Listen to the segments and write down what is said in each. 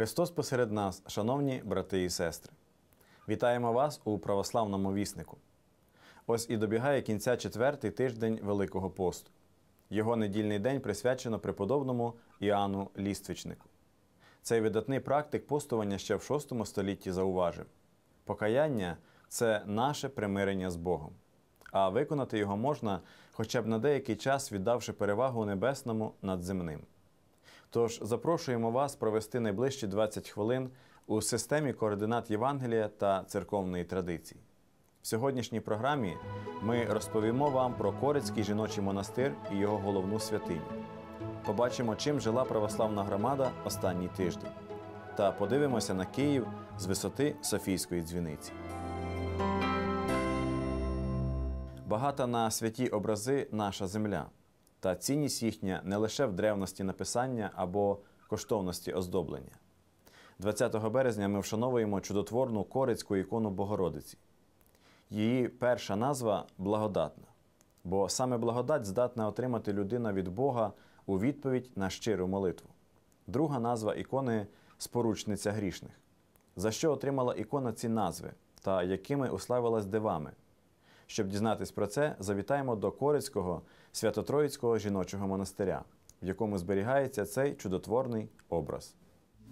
Христос посеред нас, шановні брати і сестри. Вітаємо вас у православному віснику. Ось і добігає кінця четвертий тиждень Великого посту. Його недільний день присвячено преподобному Іоанну Ліствичнику. Цей видатний практик постування ще в VI столітті зауважив: покаяння це наше примирення з Богом, а виконати його можна хоча б на деякий час віддавши перевагу небесному над земним. Тож запрошуємо вас провести найближчі 20 хвилин у системі координат Євангелія та церковної традиції. В сьогоднішній програмі ми розповімо вам про Корицький жіночий монастир і його головну святиню. Побачимо, чим жила православна громада останній тиждень, та подивимося на Київ з висоти Софійської дзвіниці. Багата на святі образи наша земля, та цінність їхня не лише в древності написання або коштовності оздоблення. 20 березня ми вшановуємо чудотворну корицьку ікону Богородиці. Її перша назва благодатна, бо саме благодать здатна отримати людина від Бога у відповідь на щиру молитву. Друга назва ікони споручниця грішних. За що отримала ікона ці назви та якими уславилась дивами? Щоб дізнатись про це, завітаємо до Корицького Свято-Троїцького жіночого монастиря, в якому зберігається цей чудотворний образ.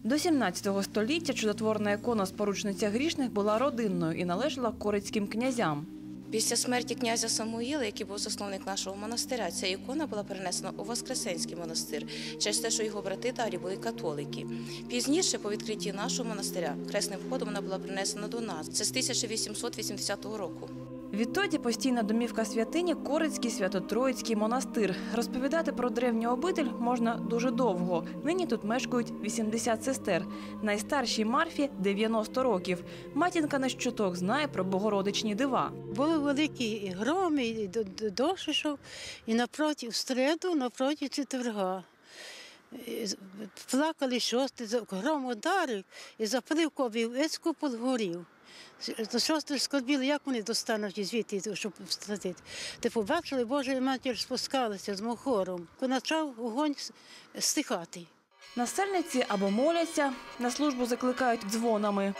До 17 століття чудотворна ікона споручниця грішних була родинною і належала корицьким князям. Після смерті князя Самуїла, який був засновник нашого монастиря, ця ікона була перенесена у Воскресенський монастир через те, що його брати далі були католики. Пізніше, по відкритті нашого монастиря, хресним входом вона була принесена до нас. Це з 1880 року. Відтоді постійна домівка святині Корицький Свято-Троїцький монастир. Розповідати про древню обитель можна дуже довго. Нині тут мешкають 80 сестер. Найстаршій Марфі 90 років. Матінка на щоток знає про богородичні дива. Були великі і громи, і до- до- дощ ішов, і напроти в середу, напроти четверга. Плакали шости, гром ударив і запалив кобів, весь купол горів. До скорбіли, як вони достануть звідти, щоб встратити. Ти побачили, Божа матір спускалася з мохором. Почав вогонь стихати. Насельниці або моляться, на службу закликають дзвонами.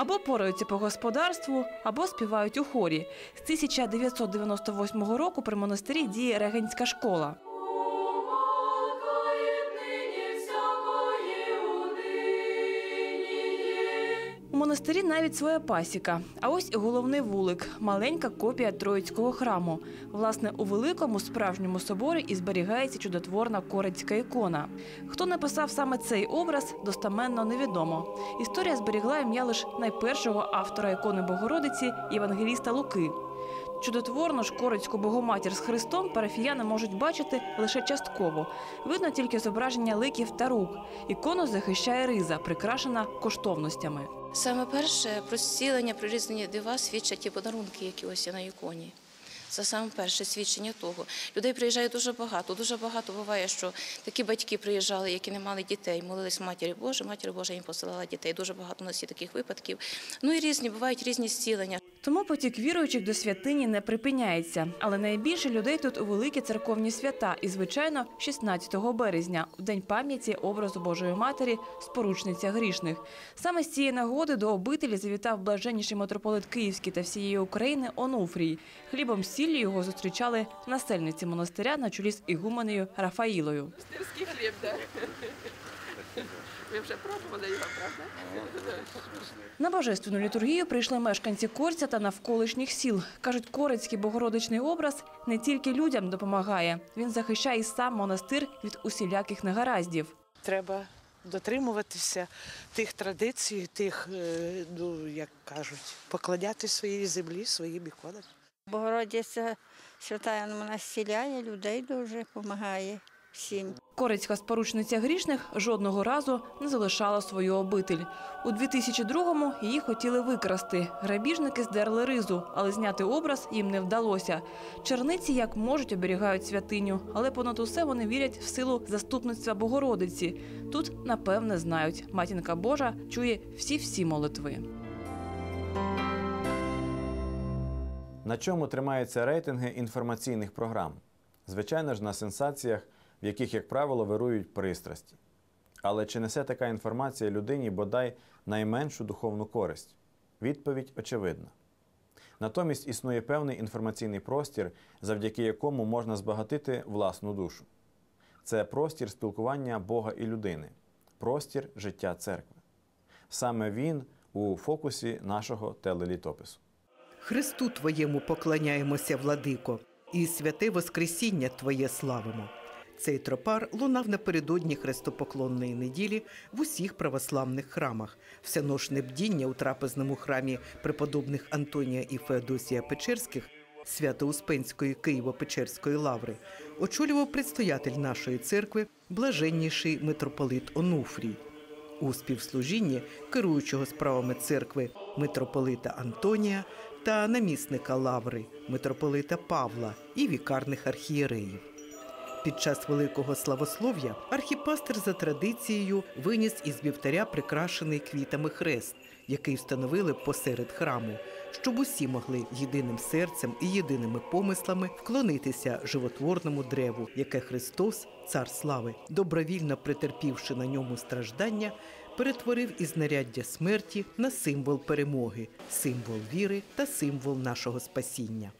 Або пораються по господарству, або співають у хорі. З 1998 року при монастирі діє регенська школа. Монастирі навіть своя пасіка. А ось і головний вулик маленька копія Троїцького храму. Власне, у великому справжньому соборі і зберігається чудотворна корицька ікона. Хто написав саме цей образ, достаменно невідомо. Історія зберігла ім'я лише найпершого автора ікони Богородиці Євангеліста Луки. Чудотворну ж корицьку богоматір з Христом парафіяни можуть бачити лише частково. Видно тільки зображення ликів та рук. Ікону захищає риза, прикрашена коштовностями. Саме перше про зцілення, про різні дива свідчать ті подарунки, які ось є на іконі. Це саме перше свідчення того. Людей приїжджає дуже багато. Дуже багато буває, що такі батьки приїжджали, які не мали дітей, молились Матері Боже, Матір Божа їм посилала дітей. Дуже багато у нас є таких випадків. Ну і різні бувають різні зцілення. Тому потік віруючих до святині не припиняється. Але найбільше людей тут у великі церковні свята, і звичайно, 16 березня, в день пам'яті образу Божої Матері, споручниця грішних. Саме з цієї нагоди до обителі завітав блаженніший митрополит Київський та всієї України Онуфрій. Хлібом з сіллю його зустрічали насельниці монастиря на чолі з ігуменею Рафаїлою. Монастирський хліб, да? Ви вже пробували його, правда? На божественну літургію прийшли мешканці Корця та навколишніх сіл. Кажуть, корецький богородичний образ не тільки людям допомагає, він захищає і сам монастир від усіляких негараздів. Треба дотримуватися тих традицій, тих, е, ну як кажуть, покладати своїй землі, своїм іконам. Богородиця свята вона зціляє людей дуже допомагає всім. Корецька споручниця грішних жодного разу не залишала свою обитель. У 2002-му її хотіли викрасти. Грабіжники здерли ризу, але зняти образ їм не вдалося. Черниці як можуть оберігають святиню, але понад усе вони вірять в силу заступництва Богородиці. Тут напевне знають, матінка Божа чує всі-всі молитви. На чому тримаються рейтинги інформаційних програм? Звичайно ж, на сенсаціях в яких, як правило, вирують пристрасті. Але чи несе така інформація людині бодай найменшу духовну користь? Відповідь очевидна. Натомість існує певний інформаційний простір, завдяки якому можна збагатити власну душу. Це простір спілкування Бога і людини, простір життя церкви. Саме він у фокусі нашого телелітопису. Христу Твоєму поклоняємося, владико, і святе Воскресіння Твоє славимо. Цей тропар лунав напередодні хрестопоклонної неділі в усіх православних храмах. Всеношне бдіння у трапезному храмі преподобних Антонія і Феодосія Печерських Свято-Успенської Києво-Печерської лаври очолював предстоятель нашої церкви, блаженніший митрополит Онуфрій. У співслужінні керуючого справами церкви митрополита Антонія та намісника лаври митрополита Павла і вікарних архієреїв. Під час великого славослов'я архіпастер за традицією виніс із вівтаря прикрашений квітами хрест, який встановили посеред храму, щоб усі могли єдиним серцем і єдиними помислами вклонитися животворному древу, яке Христос, цар слави, добровільно претерпівши на ньому страждання, перетворив із знаряддя смерті на символ перемоги, символ віри та символ нашого спасіння.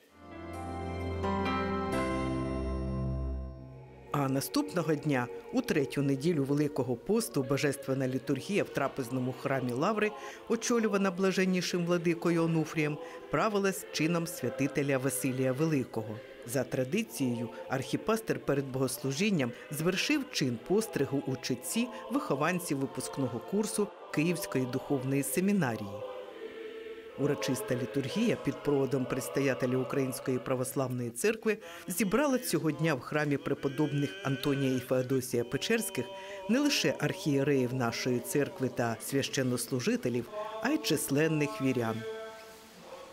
А наступного дня, у третю неділю Великого посту, божественна літургія в трапезному храмі Лаври, очолювана блаженнішим владикою Онуфрієм, правилась чином святителя Василія Великого. За традицією, архіпастер перед богослужінням звершив чин постригу у читці вихованців випускного курсу Київської духовної семінарії. Урочиста літургія під проводом предстоятеля Української православної церкви зібрала цього дня в храмі преподобних Антонія і Феодосія Печерських не лише архієреїв нашої церкви та священнослужителів, а й численних вірян.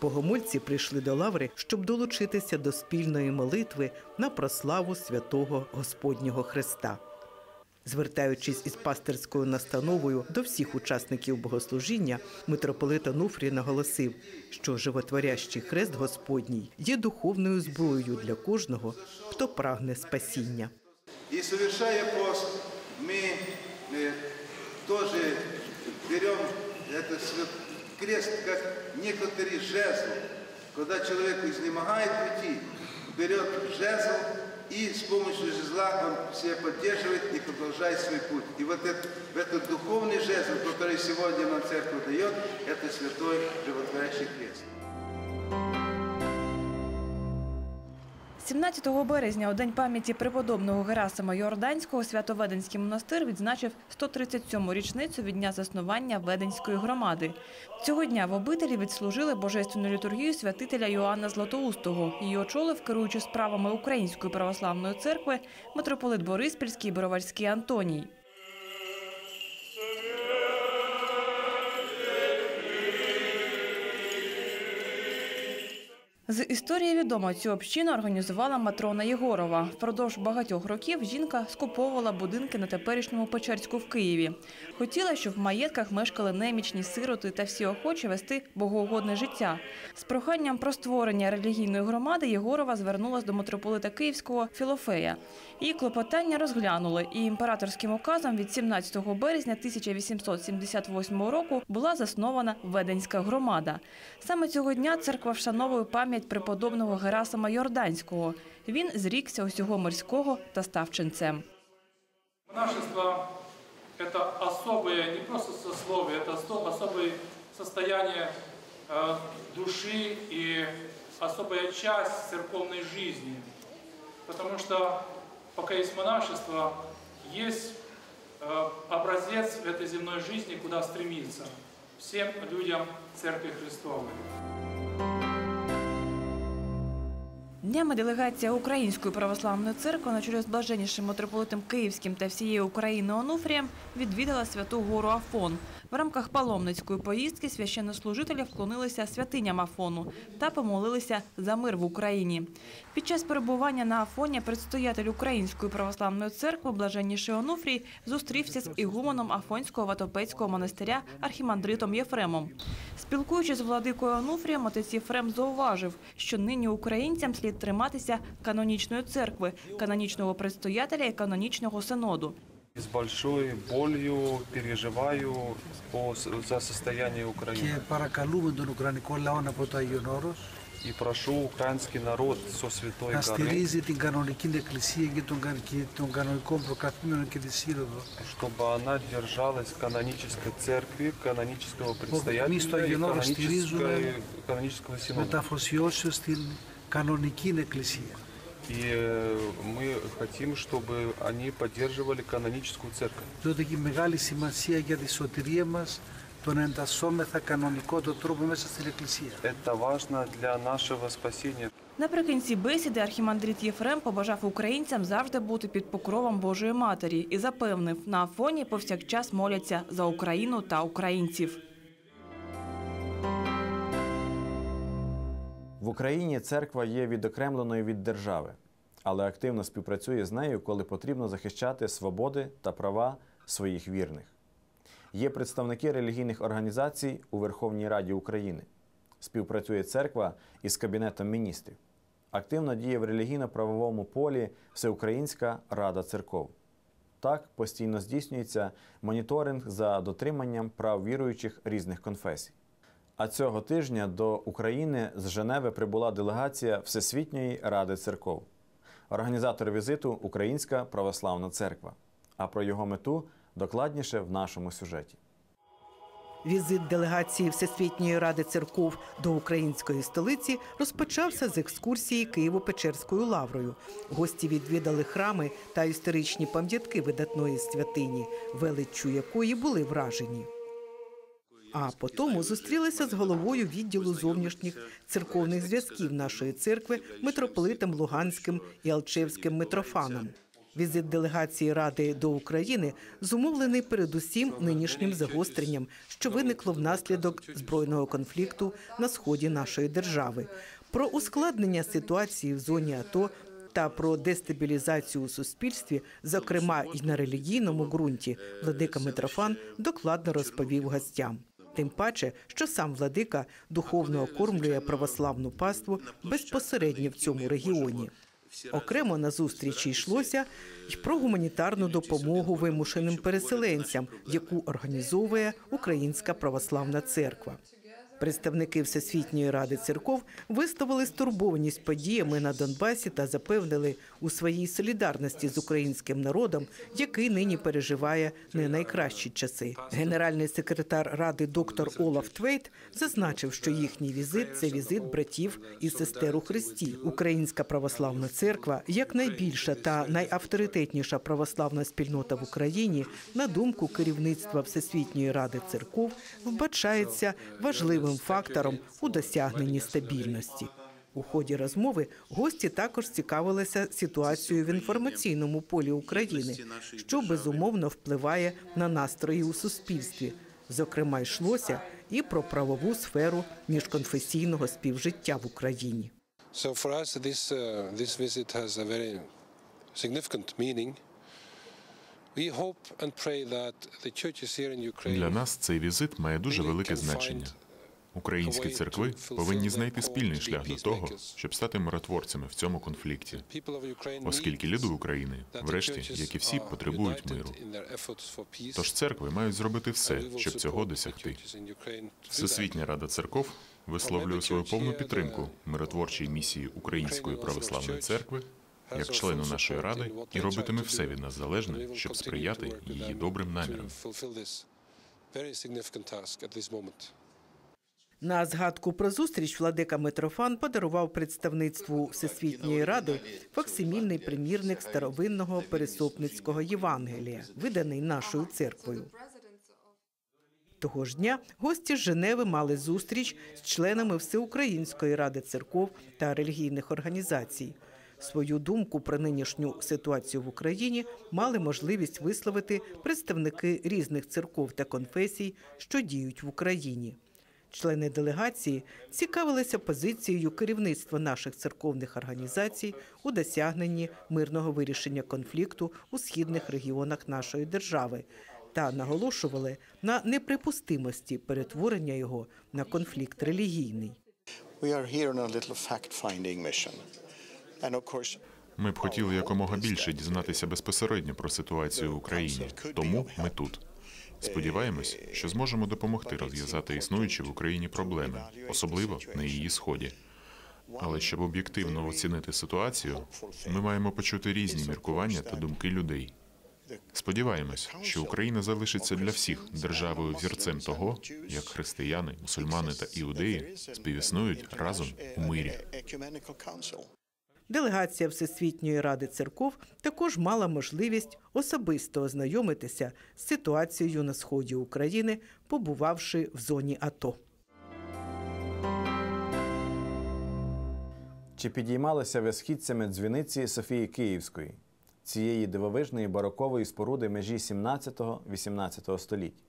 Богомольці прийшли до лаври, щоб долучитися до спільної молитви на прославу святого Господнього Христа Звертаючись із пастирською настановою до всіх учасників богослужіння, митрополит Онуфрій наголосив, що животворящий хрест Господній є духовною зброєю для кожного, хто прагне спасіння. И совершая пост, мы э, тоже берем этот свят- крест как некоторый жезл. Когда человек изнемогает в пути, берет жезл И с помощью жезла он себя поддерживает и продолжает свой путь. И вот этот, этот духовный жезл, который сегодня нам церковь дает, это святой животворящий крест. 17 березня, у день пам'яті преподобного Герасима Йорданського, Свято-Веденський монастир відзначив 137-му річницю від дня заснування Веденської громади. Цього дня в обителі відслужили божественну літургію святителя Йоанна Златоустого. Її очолив, керуючи справами Української православної церкви, митрополит Бориспільський і Бороварський Антоній. З історії відомо, цю общину організувала Матрона Єгорова. Впродовж багатьох років жінка скуповувала будинки на теперішньому Печерську в Києві. Хотіла, щоб в маєтках мешкали немічні сироти та всі охочі вести богоугодне життя. З проханням про створення релігійної громади Єгорова звернулась до митрополита Київського Філофея. Її клопотання розглянули, і імператорським указом від 17 березня 1878 року була заснована Веденська громада. Саме цього дня церква вшановує пам'ять преподобного Герасима Йорданського. Він зрікся усього мирського та став ченцем. Монашество – это особое, не просто сословие, это осо- особое состояние э, души и особая часть церковной жизни. Потому что пока есть монашество, есть э, образец в этой земной жизни, куда стремиться всем людям Церкви Христовой. Днями делегація Української православної церкви на чолі з блаженнішим митрополитом Київським та всієї України Онуфрієм відвідала святу гору Афон. В рамках паломницької поїздки священнослужителі вклонилися святиням Афону та помолилися за мир в Україні. Під час перебування на Афоні предстоятель Української православної церкви блаженніший Онуфрій зустрівся з ігуменом Афонського Ватопецького монастиря архімандритом Єфремом. Спілкуючись з владикою Онуфрієм, отець Єфрем зауважив, що нині українцям слід триматися канонічної церкви, канонічного предстоятеля і канонічного синоду. С большой болью переживаю по, за состояние και Украины. παρακαλούμε τον Ουκρανικό λαό από το Άγιον Όρος И прошу украинский народ со Святой να горы, στηρίζει την κανονική εκκλησία και των, κα- και των κανονικών προκαθήμενων και τη σύνοδο. чтобы она держалась канонической церкви, канонического στο предстоятеля и Άγιον Όρος канонической- στηρίζουμε канонического синода. Μεταφοσιώσεως στην κανονική εκκλησία. И э, мы хотим, чтобы они поддерживали каноническую церковь. Διότι έχει μεγάλη σημασία για τη σωτηρία μας το να εντασσόμεθα κανονικό τον τρόπο μέσα στην εκκλησία. Это важно для нашего спасения. Наприкінці бесіди архімандрит Єфрем побажав українцям завжди бути під покровом Божої Матері і запевнив, на Афоні повсякчас моляться за Україну та українців. В Україні церква є відокремленою від держави, але активно співпрацює з нею, коли потрібно захищати свободи та права своїх вірних. Є представники релігійних організацій у Верховній Раді України. Співпрацює церква із Кабінетом міністрів. Активно діє в релігійно-правовому полі Всеукраїнська Рада церков. Так постійно здійснюється моніторинг за дотриманням прав віруючих різних конфесій. А цього тижня до України з Женеви прибула делегація Всесвітньої Ради церков. Організатор візиту Українська Православна Церква. А про його мету докладніше в нашому сюжеті. Візит делегації Всесвітньої ради церков до української столиці розпочався з екскурсії Києво-Печерською лаврою. Гості відвідали храми та історичні пам'ятки видатної святині, величчю якої були вражені. А потім зустрілися з головою відділу зовнішніх церковних зв'язків нашої церкви митрополитом Луганським і Алчевським митрофаном. Візит делегації Ради до України зумовлений передусім нинішнім загостренням, що виникло внаслідок збройного конфлікту на сході нашої держави, про ускладнення ситуації в зоні АТО та про дестабілізацію у суспільстві, зокрема і на релігійному ґрунті, владика Митрофан докладно розповів гостям. Тим паче, що сам владика духовно окормлює православну паству безпосередньо в цьому регіоні. Окремо на зустрічі йшлося й про гуманітарну допомогу вимушеним переселенцям, яку організовує Українська православна церква. Представники Всесвітньої ради церков висловили стурбованість подіями на Донбасі та запевнили у своїй солідарності з українським народом, який нині переживає не найкращі часи. Генеральний секретар ради доктор Олаф Твейт зазначив, що їхній візит це візит братів і сестер у Христі. Українська православна церква, як найбільша та найавторитетніша православна спільнота в Україні, на думку керівництва Всесвітньої ради церков, вбачається важливим фактором у досягненні стабільності. У ході розмови гості також цікавилися ситуацією в інформаційному полі України, що безумовно впливає на настрої у суспільстві. Зокрема, йшлося і про правову сферу міжконфесійного співжиття в Україні. So for us, this, uh, this visit has a very significant meaning. Для нас цей візит має дуже велике значення. Українські церкви повинні знайти спільний шлях до того, щоб стати миротворцями в цьому конфлікті, оскільки люди України, врешті, як і всі, потребують миру. Тож церкви мають зробити все, щоб цього досягти. Всесвітня рада церков висловлює свою повну підтримку миротворчій місії Української православної церкви як члену нашої ради і робитиме все від нас залежне, щоб сприяти її добрим намірам. На згадку про зустріч владика Митрофан подарував представництву Всесвітньої ради факсимільний примірник старовинного пересопницького Євангелія, виданий нашою церквою. Того ж дня гості з Женеви мали зустріч з членами Всеукраїнської ради церков та релігійних організацій. Свою думку про нинішню ситуацію в Україні мали можливість висловити представники різних церков та конфесій, що діють в Україні. Члени делегації цікавилися позицією керівництва наших церковних організацій у досягненні мирного вирішення конфлікту у східних регіонах нашої держави та наголошували на неприпустимості перетворення його на конфлікт релігійний. Ми б хотіли якомога більше дізнатися безпосередньо про ситуацію в Україні, тому ми тут. Сподіваємось, що зможемо допомогти розв'язати існуючі в Україні проблеми, особливо на її сході. Але щоб об'єктивно оцінити ситуацію, ми маємо почути різні міркування та думки людей. Сподіваємось, що Україна залишиться для всіх державою взірцем того, як християни, мусульмани та іудеї співіснують разом у мирі. Делегація Всесвітньої ради церков також мала можливість особисто ознайомитися з ситуацією на сході України, побувавши в зоні АТО. Чи підіймалися ви східцями дзвіниці Софії Київської, цієї дивовижної барокової споруди межі 17-18 століть?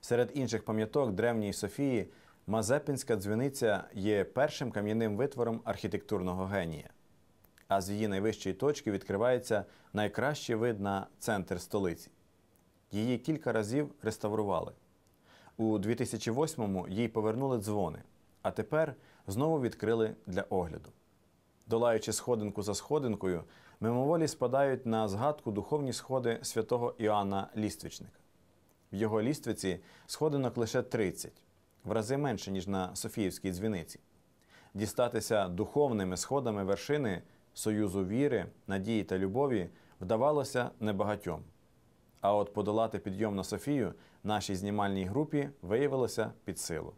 Серед інших пам'яток древньої Софії Мазепинська дзвіниця є першим кам'яним витвором архітектурного генія. А з її найвищої точки відкривається найкращий вид на центр столиці. Її кілька разів реставрували. У 2008-му їй повернули дзвони, а тепер знову відкрили для огляду. Долаючи сходинку за сходинкою, мимоволі спадають на згадку духовні сходи святого Іоанна Ліствічника. В його ліствиці сходинок лише 30, в рази менше, ніж на Софіївській дзвіниці. Дістатися духовними сходами вершини союзу віри, надії та любові вдавалося небагатьом. А от подолати підйом на Софію нашій знімальній групі виявилося під силу.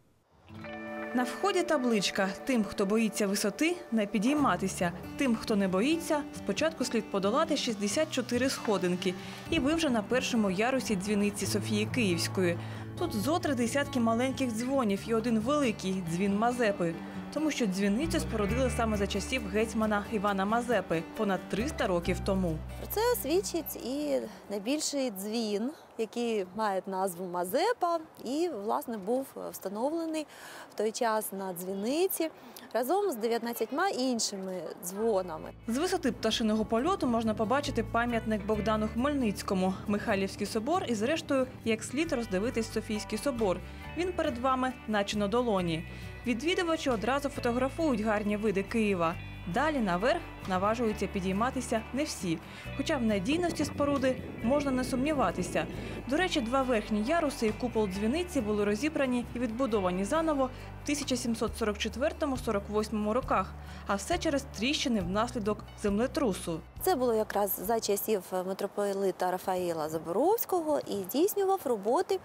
На вході табличка Тим, хто боїться висоти, не підійматися. Тим, хто не боїться, спочатку слід подолати 64 сходинки. І ви вже на першому ярусі дзвіниці Софії Київської. Тут зо три десятки маленьких дзвонів і один великий дзвін Мазепи. Тому що дзвіницю спорудили саме за часів гетьмана Івана Мазепи понад 300 років тому. Про це свідчить і найбільший дзвін, який має назву Мазепа, і власне був встановлений в той час на дзвіниці разом з 19 іншими дзвонами. З висоти пташиного польоту можна побачити пам'ятник Богдану Хмельницькому, Михайлівський собор і, зрештою, як слід роздивитись Софійський собор. Він перед вами, наче на долоні. Відвідувачі одразу фотографують гарні види Києва. Далі наверх наважуються підійматися не всі, хоча в надійності споруди можна не сумніватися. До речі, два верхні яруси і купол дзвіниці були розібрані і відбудовані заново в 1744-48 роках, а все через тріщини внаслідок землетрусу. Це було якраз за часів митрополита Рафаїла Заборовського і здійснював роботи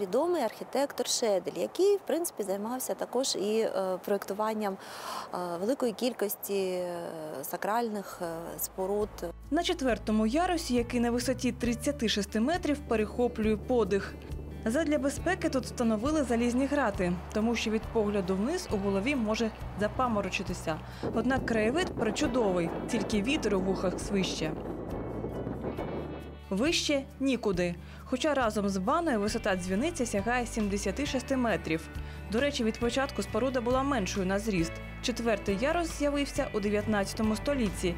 відомий архітектор Шедель, який в принципі займався також і е, проєктуванням е, великої кількості е, сакральних е, споруд. На четвертому ярусі, який на висоті 36 метрів, перехоплює подих. Задля безпеки тут встановили залізні грати, тому що від погляду вниз у голові може запаморочитися. Однак краєвид причудовий, тільки вітер у вухах свище. Вище нікуди. Хоча разом з баною висота дзвіниці сягає 76 метрів. До речі, від початку споруда була меншою на зріст. Четвертий ярус з'явився у 19 столітті.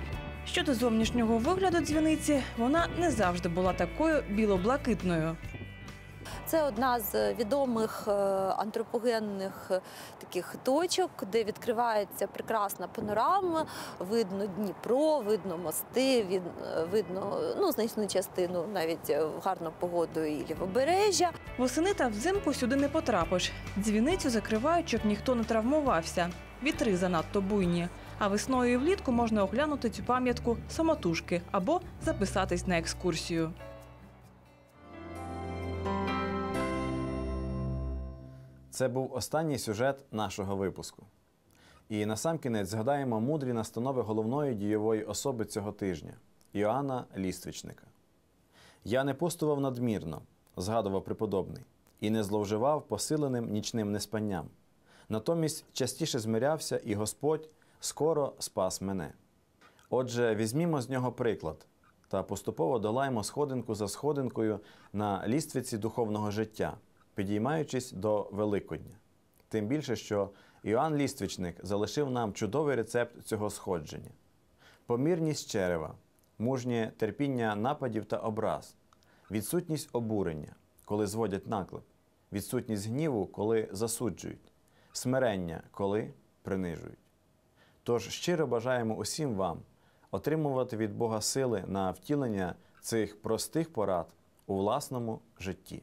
Щодо зовнішнього вигляду дзвіниці, вона не завжди була такою білоблакитною. Це одна з відомих е, антропогенних е, таких точок, де відкривається прекрасна панорама. Видно Дніпро, видно мости, е, видно ну, значну частину навіть в гарну погоду і лівобережжя. Восени та взимку сюди не потрапиш. Дзвіницю закривають, щоб ніхто не травмувався. Вітри занадто буйні. А весною і влітку можна оглянути цю пам'ятку самотужки або записатись на екскурсію. Це був останній сюжет нашого випуску. І насамкінець згадаємо мудрі настанови головної дієвої особи цього тижня Іоанна Ліствічника. Я не постував надмірно, згадував преподобний, і не зловживав посиленим нічним неспанням. Натомість частіше змирявся, і Господь скоро спас мене. Отже, візьмімо з нього приклад та поступово долаємо сходинку за сходинкою на ліствиці духовного життя, підіймаючись до Великодня. Тим більше, що Іоанн Ліствічник залишив нам чудовий рецепт цього сходження: помірність черева, мужнє терпіння нападів та образ, відсутність обурення, коли зводять наклеп, відсутність гніву, коли засуджують, смирення, коли принижують. Тож щиро бажаємо усім вам отримувати від Бога сили на втілення цих простих порад у власному житті.